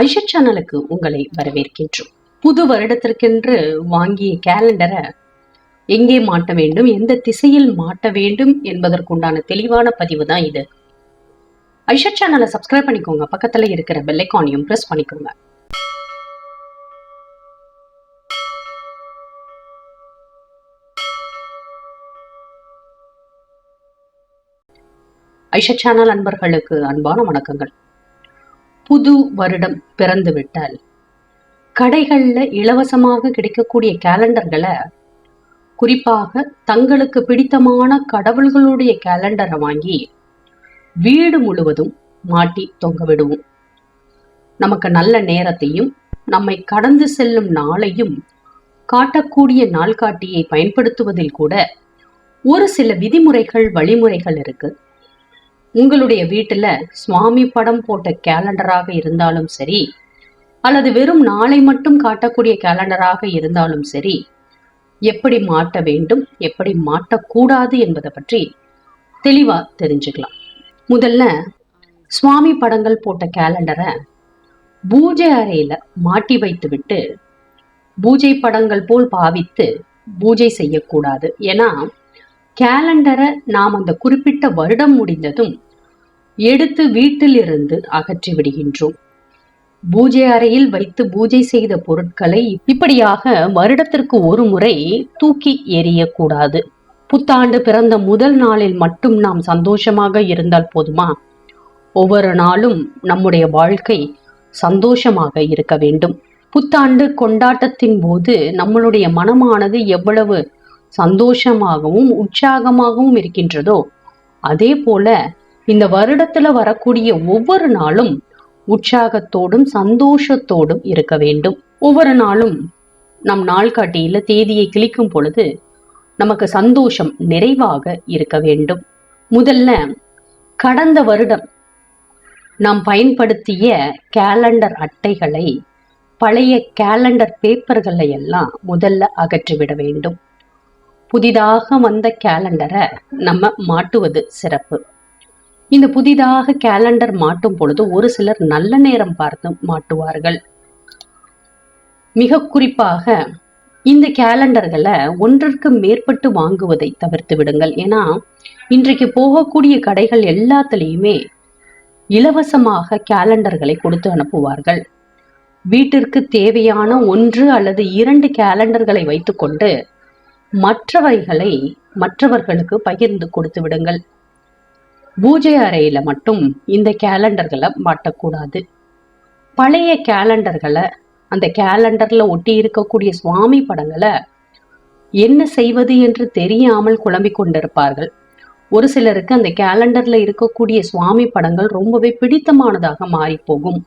ஐஷா சேனலுக்கு உங்களை வரவேற்கின்றோம். புது வருடத்திற்கென்று வாங்கிய கேலண்டரை எங்கே மாட்ட வேண்டும் எந்த திசையில் மாட்ட வேண்டும் என்பதற்குண்டான தெளிவான பதிவு தான் இது. ஐஷா சேனலை சப்ஸ்கிரைப் பண்ணிக்கோங்க. பக்கத்துல இருக்கிற பெல்லைக்கானையும் பிரஸ் பண்ணிக்கோங்க. ஐஷா சேனல் அன்பர்களுக்கு அன்பான வணக்கங்கள். புது வருடம் பிறந்துவிட்டால் கடைகளில் கடைகள்ல இலவசமாக கிடைக்கக்கூடிய கேலண்டர்களை குறிப்பாக தங்களுக்கு பிடித்தமான கடவுள்களுடைய கேலண்டரை வாங்கி வீடு முழுவதும் மாட்டி தொங்க விடுவோம். நமக்கு நல்ல நேரத்தையும் நம்மை கடந்து செல்லும் நாளையும் காட்டக்கூடிய நாள்காட்டியை பயன்படுத்துவதில் கூட ஒரு சில விதிமுறைகள் வழிமுறைகள் இருக்கு. உங்களுடைய வீட்டில் சுவாமி படம் போட்ட கேலண்டராக இருந்தாலும் சரி அல்லது வெறும் நாளை மட்டும் காட்டக்கூடிய கேலண்டராக இருந்தாலும் சரி எப்படி மாட்ட வேண்டும் எப்படி மாட்டக்கூடாது என்பதை பற்றி தெளிவா தெரிஞ்சுக்கலாம். முதல்ல சுவாமி படங்கள் போட்ட கேலண்டரை பூஜை அறையில மாட்டி வைத்துவிட்டு பூஜை படங்கள் போல் பாவித்து பூஜை செய்யக்கூடாது. ஏன்னா கேலண்டரை நாம் அந்த குறிப்பிட்ட வருடம் முடிந்ததும் எடுத்து வீட்டிலிருந்து அகற்றி விடுகின்றோம். பூஜை அறையில் வைத்து பூஜை செய்த பொருட்களை இப்படியாக வருடத்திற்கு ஒரு முறை தூக்கி எறியக்கூடாது. புத்தாண்டு பிறந்த முதல் நாளில் மட்டும் நாம் சந்தோஷமாக இருந்தால் போதுமா? ஒவ்வொரு நாளும் நம்முடைய வாழ்க்கை சந்தோஷமாக இருக்க வேண்டும். புத்தாண்டு கொண்டாட்டத்தின் போது நம்மளுடைய மனமானது எவ்வளவு சந்தோஷமாகவும் உற்சாகமாகவும் இருக்கின்றதோ அதே போல இந்த வருடத்துல வரக்கூடிய ஒவ்வொரு நாளும் உற்சாகத்தோடும் சந்தோஷத்தோடும் இருக்க வேண்டும். ஒவ்வொரு நாளும் நம் நாள்காட்டியில தேதியை கிளிக்கும் பொழுது நமக்கு சந்தோஷம் நிறைவாக இருக்க வேண்டும். முதல்ல கடந்த வருடம் நாம் பயன்படுத்திய கேலண்டர் அட்டைகளை பழைய கேலண்டர் பேப்பர்களை எல்லாம் முதல்ல அகற்றிவிட வேண்டும். புதிதாக வந்த கேலண்டரை நம்ம மாட்டுவது சிறப்பு. இந்த புதிதாக கேலண்டர் மாட்டும் பொழுது ஒரு சிலர் நல்ல நேரம் பார்த்து மாட்டுவார்கள். மிக குறிப்பாக இந்த கேலண்டர்களை ஒன்றிற்கு மேற்பட்டு வாங்குவதை தவிர்த்து விடுங்கள். ஏன்னா இன்றைக்கு போகக்கூடிய கடைகள் எல்லாத்துலேயுமே இலவசமாக கேலண்டர்களை கொடுத்து அனுப்புவார்கள். வீட்டிற்கு தேவையான ஒன்று அல்லது இரண்டு கேலண்டர்களை வைத்துக்கொண்டு மற்றவைகளை மற்றவர்களுக்கு பகிர்ந்து கொடுத்து விடுங்கள். பூஜை அறையில மட்டும் இந்த கேலண்டர்களை மாட்டக்கூடாது. பழைய கேலண்டர்களை அந்த கேலண்டர்ல ஒட்டி இருக்கக்கூடிய சுவாமி படங்களை என்ன செய்வது என்று தெரியாமல் குழம்பிக் கொண்டிருப்பார்கள். ஒரு சிலருக்கு அந்த கேலண்டர்ல இருக்கக்கூடிய சுவாமி படங்கள் ரொம்பவே பிடித்தமானதாக மாறி போகும்.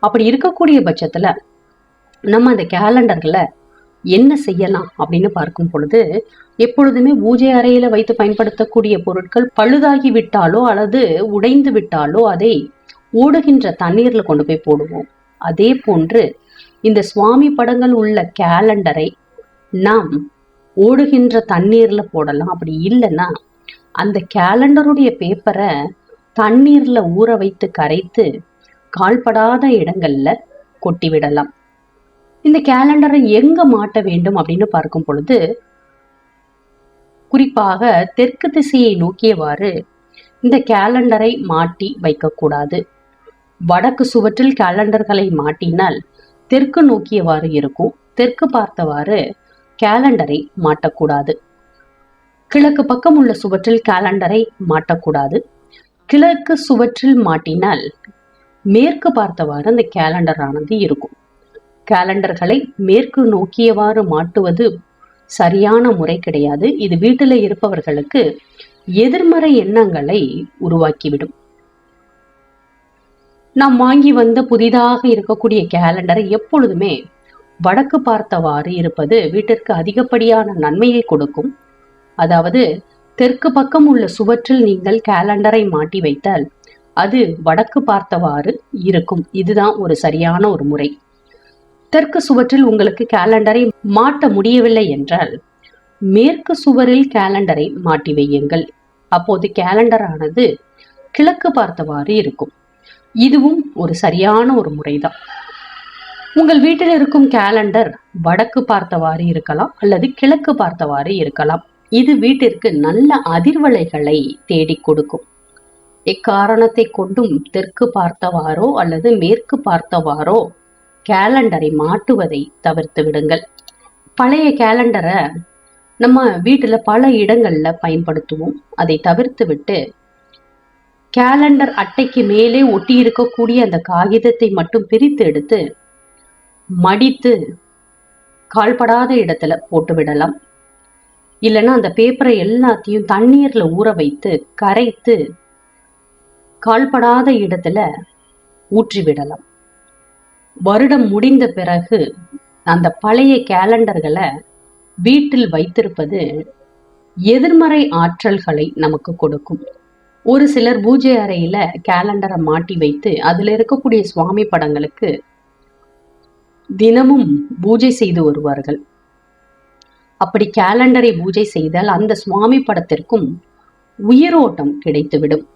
அப்படி இருக்கக்கூடிய பட்சத்துல நம்ம அந்த கேலண்டர்களை என்ன செய்யலாம் அப்படின்னு பார்க்கும் பொழுது எப்பொழுதுமே பூஜை அறையில வைத்து பயன்படுத்தக்கூடிய பொருட்கள் பழுதாகி விட்டாலோ அல்லது உடைந்து விட்டாலோ அதை ஓடுகின்ற தண்ணீர்ல கொண்டு போய் போடுவோம். அதே போன்று இந்த சுவாமி படங்கள் உள்ள கேலண்டரை நாம் ஓடுகின்ற தண்ணீர்ல போடலாம். அப்படி இல்லைன்னா அந்த கேலண்டருடைய பேப்பரை தண்ணீர்ல ஊற வைத்து கரைத்து கால்படாத இடங்கள்ல கொட்டி விடலாம் இந்த கேலண்டரை எங்க மாட்ட வேண்டும் அப்படின்னு பார்க்கும் பொழுது குறிப்பாக தெற்கு திசையை நோக்கியவாறு இந்த கேலண்டரை மாட்டி வைக்கக்கூடாது வடக்கு சுவற்றில் கேலண்டர்களை மாட்டினால் தெற்கு நோக்கியவாறு இருக்கும். தெற்கு பார்த்தவாறு கேலண்டரை மாட்டக்கூடாது. கிழக்கு பக்கம் உள்ள சுவற்றில் கேலண்டரை மாட்டக்கூடாது. கிழக்கு சுவற்றில் மாட்டினால் மேற்கு பார்த்தவாறு அந்த கேலண்டர் ஆனது இருக்கும். கேலண்டர்களை மேற்கு நோக்கியவாறு மாட்டுவது சரியான முறை கிடையாது. இது வீட்டில் இருப்பவர்களுக்கு எதிர்மறை எண்ணங்களை உருவாக்கிவிடும். நாம் வாங்கி வந்த புதிதாக இருக்கக்கூடிய கேலண்டரை எப்பொழுதுமே வடக்கு பார்த்தவாறு இருப்பது வீட்டிற்கு அதிகப்படியான நன்மையை கொடுக்கும். அதாவது தெற்கு பக்கம் உள்ள சுவற்றில் நீங்கள் கேலண்டரை மாட்டி வைத்தால் அது வடக்கு பார்த்தவாறு இருக்கும். இதுதான் ஒரு சரியான ஒரு முறை. தெற்கு சுவற்றில் உங்களுக்கு கேலண்டரை மாட்ட முடியவில்லை என்றால் மேற்கு சுவரில் கேலண்டரை மாட்டி வையுங்கள். அப்போது கேலண்டர் ஆனது கிழக்கு பார்த்தவாறு இருக்கும். இதுவும் ஒரு சரியான ஒரு முறைதான். உங்கள் வீட்டில் இருக்கும் கேலண்டர் வடக்கு பார்த்தவாறு இருக்கலாம் அல்லது கிழக்கு பார்த்தவாறு இருக்கலாம். இது வீட்டிற்கு நல்ல அதிர்வலைகளை தேடிக் கொடுக்கும். எக்காரணத்தை கொண்டும் தெற்கு பார்த்தவாறோ அல்லது மேற்கு பார்த்தவாறோ கேலண்டரை மாட்டுவதை தவிர்த்து விடுங்கள். பழைய கேலண்டரை நம்ம வீட்டில் பல இடங்களில் பயன்படுத்துவோம். அதை தவிர்த்து விட்டு கேலண்டர் அட்டைக்கு மேலே ஒட்டி இருக்கக்கூடிய அந்த காகிதத்தை மட்டும் பிரித்து எடுத்து மடித்து கால்படாத இடத்துல போட்டு விடலாம். இல்லைன்னா அந்த பேப்பரை எல்லாத்தையும் தண்ணீர்ல ஊற வைத்து கரைத்து கால்படாத இடத்துல ஊற்றி விடலாம். வருடம் முடிந்த பிறகு அந்த பழைய கேலண்டர்களை வீட்டில் வைத்திருப்பது எதிர்மறை ஆற்றல்களை நமக்கு கொடுக்கும். ஒரு சிலர் பூஜை அறையில கேலண்டரை மாட்டி வைத்து அதுல இருக்கக்கூடிய சுவாமி படங்களுக்கு தினமும் பூஜை செய்து வருவார்கள். அப்படி கேலண்டரை பூஜை செய்தால் அந்த சுவாமி படத்திற்கும் உயிரோட்டம் கிடைத்துவிடும்.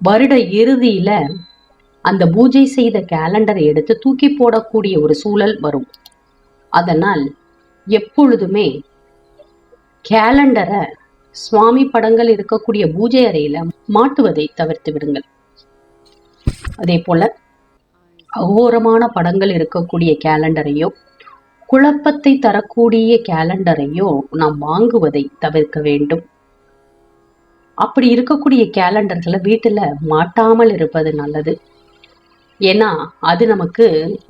வருட இறுதியில அந்த பூஜை செய்த கேலண்டரை எடுத்து தூக்கி போடக்கூடிய ஒரு சூழல் வரும். அதனால் எப்பொழுதுமே கேலண்டரை சுவாமி படங்கள் இருக்கக்கூடிய பூஜை அறையில மாட்டுவதை தவிர்த்து விடுங்கள். அதே போல அகோரமான படங்கள் இருக்கக்கூடிய கேலண்டரையோ குழப்பத்தை தரக்கூடிய கேலண்டரையோ நாம் வாங்குவதை தவிர்க்க வேண்டும். அப்படி இருக்கக்கூடிய கேலண்டர்களை வீட்டுல மாட்டாமல் இருப்பது நல்லது. ஏன்னா அது நமக்கு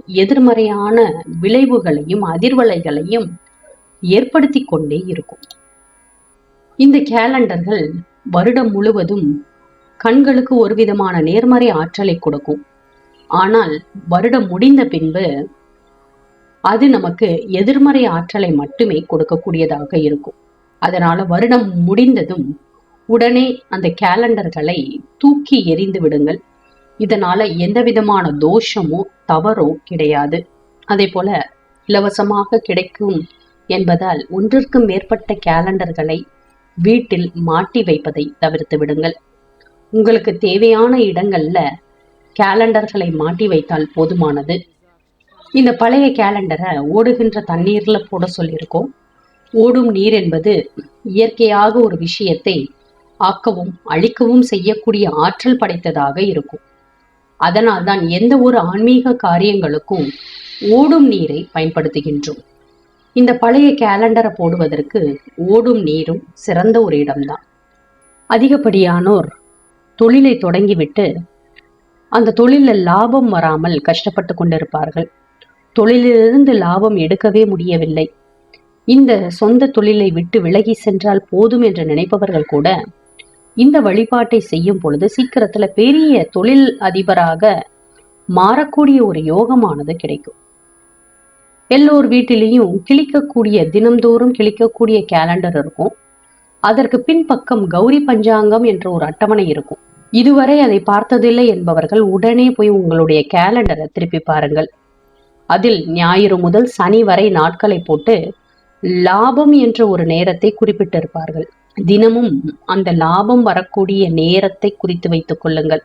எதிர்மறையான விளைவுகளையும் அதிர்வலைகளையும் ஏற்படுத்தி கொண்டே இருக்கும். இந்த கேலண்டர்கள் வருடம் முழுவதும் கண்களுக்கு ஒரு விதமான நேர்மறை ஆற்றலை கொடுக்கும். ஆனால் வருடம் முடிந்த பின்பு அது நமக்கு எதிர்மறை ஆற்றலை மட்டுமே கொடுக்கக்கூடியதாக இருக்கும். அதனால வருடம் முடிந்ததும் உடனே அந்த கேலண்டர்களை தூக்கி எறிந்து விடுங்கள். இதனால எந்த விதமான தோஷமோ தவறோ கிடையாது. அதே போல இலவசமாக கிடைக்கும் என்பதால் ஒன்றிற்கும் மேற்பட்ட கேலண்டர்களை வீட்டில் மாட்டி வைப்பதை தவிர்த்து விடுங்கள். உங்களுக்கு தேவையான இடங்கள்ல கேலண்டர்களை மாட்டி வைத்தால் போதுமானது. இந்த பழைய கேலண்டரை ஓடுகின்ற தண்ணீர்ல போட சொல்லியிருக்கோம். ஓடும் நீர் என்பது இயற்கையாக ஒரு விஷயத்தை ஆக்கவும் அழிக்கவும் செய்யக்கூடிய ஆற்றல் படைத்ததாக இருக்கும். அதனால் தான் எந்த ஒரு ஆன்மீக காரியங்களுக்கும் ஓடும் நீரை பயன்படுத்துகின்றோம். இந்த பழைய கேலண்டரை போடுவதற்கு ஓடும் நீரும் சிறந்த ஒரு இடம்தான். அதிகப்படியானோர் தொழிலை தொடங்கிவிட்டு அந்த தொழிலில் லாபம் வராமல் கஷ்டப்பட்டு கொண்டிருப்பார்கள். தொழிலிலிருந்து லாபம் எடுக்கவே முடியவில்லை. இந்த சொந்த தொழிலை விட்டு விலகி சென்றால் போதும் என்று நினைப்பவர்கள் கூட இந்த வழிபாட்டை செய்யும் பொழுது சீக்கிரத்துல பெரிய தொழில் அதிபராக மாறக்கூடிய ஒரு யோகமானது கிடைக்கும். எல்லோர் வீட்டிலையும் கிழிக்கக்கூடிய தினம்தோறும் கிழிக்கக்கூடிய கேலண்டர் இருக்கும். அதற்கு பின்பக்கம் கௌரி பஞ்சாங்கம் என்ற ஒரு அட்டவணை இருக்கும். இதுவரை அதை பார்த்ததில்லை என்பவர்கள் உடனே போய் உங்களுடைய கேலண்டரை திருப்பி பாருங்கள். அதில் ஞாயிறு முதல் சனி வரை நாட்களை போட்டு லாபம் என்ற ஒரு நேரத்தை குறிப்பிட்டிருப்பார்கள். தினமும் அந்த லாபம் வரக்கூடிய நேரத்தை குறித்து வைத்துக் கொள்ளுங்கள்.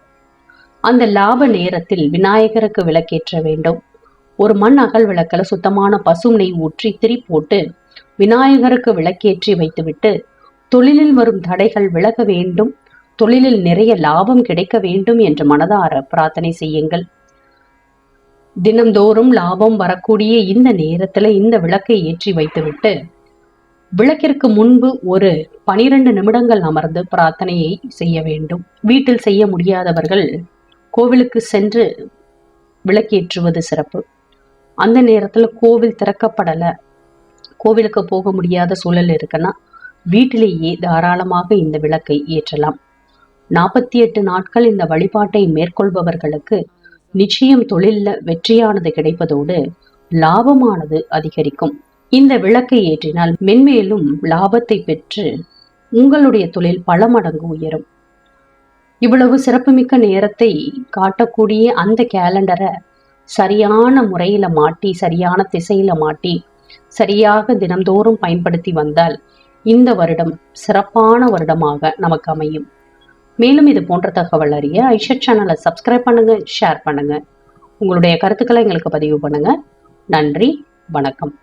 அந்த லாப நேரத்தில் விநாயகருக்கு விளக்கேற்ற வேண்டும். ஒரு மண் அகல் விளக்கில் சுத்தமான பசும் நெய் ஊற்றி திரி போட்டு விநாயகருக்கு விளக்கேற்றி வைத்துவிட்டு தொழிலில் வரும் தடைகள் விலக வேண்டும். தொழிலில் நிறைய லாபம் கிடைக்க வேண்டும் என்று மனதார பிரார்த்தனை செய்யுங்கள். தினம்தோறும் லாபம் வரக்கூடிய இந்த நேரத்துல இந்த விளக்கை ஏற்றி வைத்துவிட்டு விளக்கிற்கு முன்பு ஒரு பனிரெண்டு நிமிடங்கள் அமர்ந்து பிரார்த்தனையை செய்ய வேண்டும். வீட்டில் செய்ய முடியாதவர்கள் கோவிலுக்கு சென்று விளக்கேற்றுவது சிறப்பு. அந்த நேரத்தில் கோவில் திறக்கப்படலை. கோவிலுக்கு போக முடியாத சூழல் இருக்குன்னா வீட்டிலேயே தாராளமாக இந்த விளக்கை ஏற்றலாம். நாற்பத்தி எட்டு நாட்கள் இந்த வழிபாட்டை மேற்கொள்பவர்களுக்கு நிச்சயம் தொழிலில் வெற்றியானது கிடைப்பதோடு லாபமானது அதிகரிக்கும். இந்த விளக்கை ஏற்றினால் மென்மேலும் லாபத்தை பெற்று உங்களுடைய தொழில் பல மடங்கு உயரும். இவ்வளவு சிறப்புமிக்க நேரத்தை காட்டக்கூடிய அந்த கேலண்டரை சரியான முறையில மாட்டி சரியான திசையில மாட்டி சரியாக தினம்தோறும் பயன்படுத்தி வந்தால் இந்த வருடம் சிறப்பான வருடமாக நமக்கு அமையும். மேலும் இது போன்ற தகவல் அறிய ஐஷா சேனலை சப்ஸ்கிரைப் பண்ணுங்க ஷேர் பண்ணுங்க. உங்களுடைய கருத்துக்களை எங்களுக்கு பதிவு பண்ணுங்க. நன்றி வணக்கம்.